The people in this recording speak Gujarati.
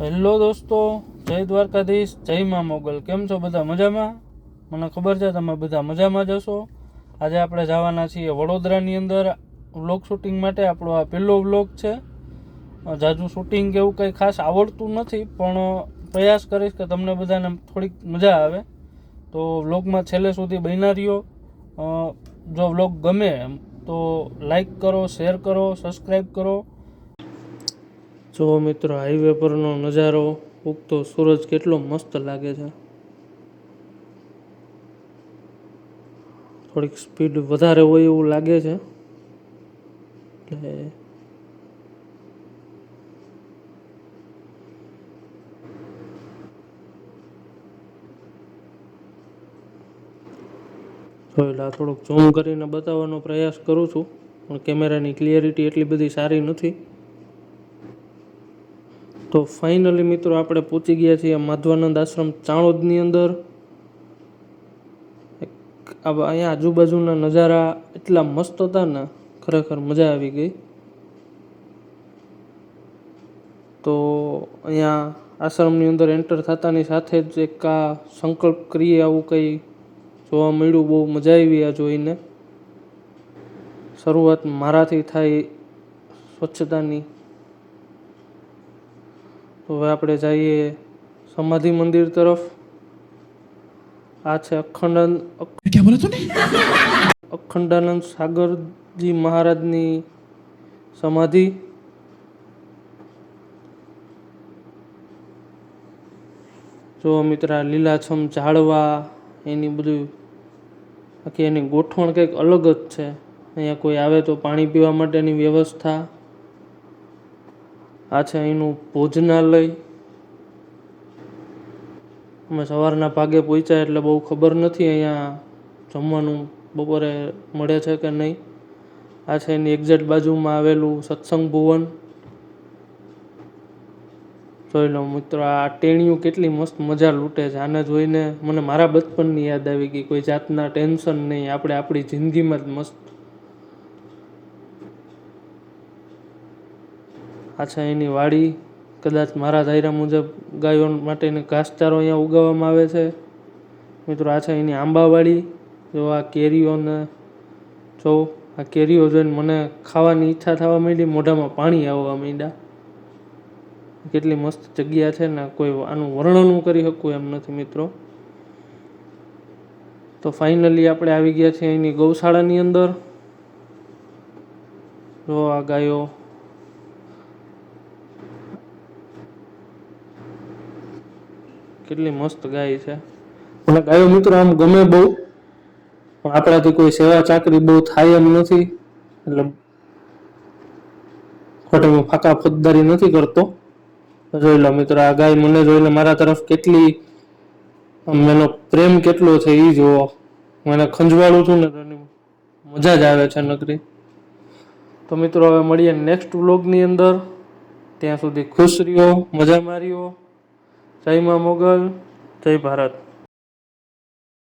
હેલો દોસ્તો, જય દ્વારકાધીશ, જય મા મોગલ. કેમ છો બધા મજામાં? મને ખબર છે તમે બધા મજામાં જશો આજે આપણે જવાના છીએ વડોદરાની અંદર વ્લોગ શૂટિંગ માટે. આપણો આ પહેલો વ્લોગ છે. જાજુ શૂટિંગ એવું કંઈ ખાસ આવડતું નથી, પણ પ્રયાસ કરીશ કે તમને બધાને થોડીક મજા આવે. તો વ્લોગમાં છેલ્લે સુધી બન્યા જો વ્લોગ ગમે તો લાઈક કરો, શેર કરો, સબસ્ક્રાઈબ કરો. જો મિત્રો હાઈવે પરનો નજારો ઉગતો સૂરજ કેટલો મસ્ત લાગે છે. થોડીક સ્પીડ વધારે હોય એવું લાગે છે. એટલે જોઈ લો, આ થોડુંક ઝૂમ કરીને બતાવવાનો પ્રયાસ કરું છું પણ કેમેરાની ક્લિયરિટી એટલી બધી સારી નથી. તો ફાઇનલી મિત્રો આપણે પહોંચી ગયા છીએ માધવાનંદ આશ્રમ ચાણોદની અંદર. અહીંયા આજુબાજુના નજારા એટલા મસ્ત હતા ને, ખરેખર મજા આવી ગઈ. તો અહીંયા આશ્રમની અંદર એન્ટર થતાની સાથે જ એક આ સંકલ્પ કરીએ આવું કંઈ જોવા મળ્યું, બહુ મજા આવી આ જોઈને. શરૂઆત મારાથી થાય સ્વચ્છતાની. હવે આપણે જઈએ સમાધિ મંદિર તરફ. આ છે અખંડાનંદ અખંડાનંદ સાગરજી મહારાજની સમાધિ. જો મિત્ર લીલાછમ ઝાડવા એની બધું બાકી એની ગોઠવણ કંઈક અલગ જ છે. અહીંયા કોઈ આવે તો પાણી પીવા માટેની વ્યવસ્થા. આ છે અહીંનું ભોજનાલય. અમે સવારના ભાગે પહોંચ્યા એટલે બહુ ખબર નથી અહીંયા જમવાનું બપોરે મળે છે કે નહીં. આ છે એની એક્ઝેક્ટ બાજુમાં આવેલું સત્સંગ ભુવન. જોઈ લો મિત્રો, આ ટેણીયું કેટલી મસ્ત મજા લૂંટે છે. આને જોઈને મને મારા બચપનની યાદ આવી ગઈ. કોઈ જાતના ટેન્શન નહીં. આપણે આપણી જિંદગીમાં જ મસ્ત આ છે એની વાડી, કદાચ મારા ધાર્યા મુજબ ગાયો માટેને ઘાસચારો અહીંયા ઉગાવવામાં આવે છે. મિત્રો, આ એની આંબાવાડી. જો આ કેરીઓને, જો આ કેરીઓ જોઈને મને ખાવાની ઈચ્છા થવા માંડી, મોઢામાં પાણી આવવા માંડ્યા. કેટલી મસ્ત જગ્યા છે ને, કોઈ આનું વર્ણન કરી શકું એમ નથી, મિત્રો. તો ફાઇનલી આપણે આવી ગયા છીએ એની ગૌશાળાની અંદર. જો આ ગાયો કેટલી મસ્ત ગાય છે. મને ગાયો મિત્રો આમ ગમે બહુ, પણ આપણાથી કોઈ સેવા ચાકરી બહુ થાય એમ નથી. એટલે ખોટી હું ફાકા ફોજદારી નથી કરતો. જોઈ લો મિત્રો, આ ગાય મને જોઈને મારા તરફ કેટલી આમ એનો પ્રેમ કેટલો છે એ જુઓ એને ખંજવાળું છું ને તો મજા જ આવે છે નકરી. તો મિત્રો, હવે મળીએ નેક્સ્ટ વ્લોગની અંદર. ત્યાં સુધી ખુશ રહ્યો, મજા માર્યો જય મા મોગલ જય ભારત.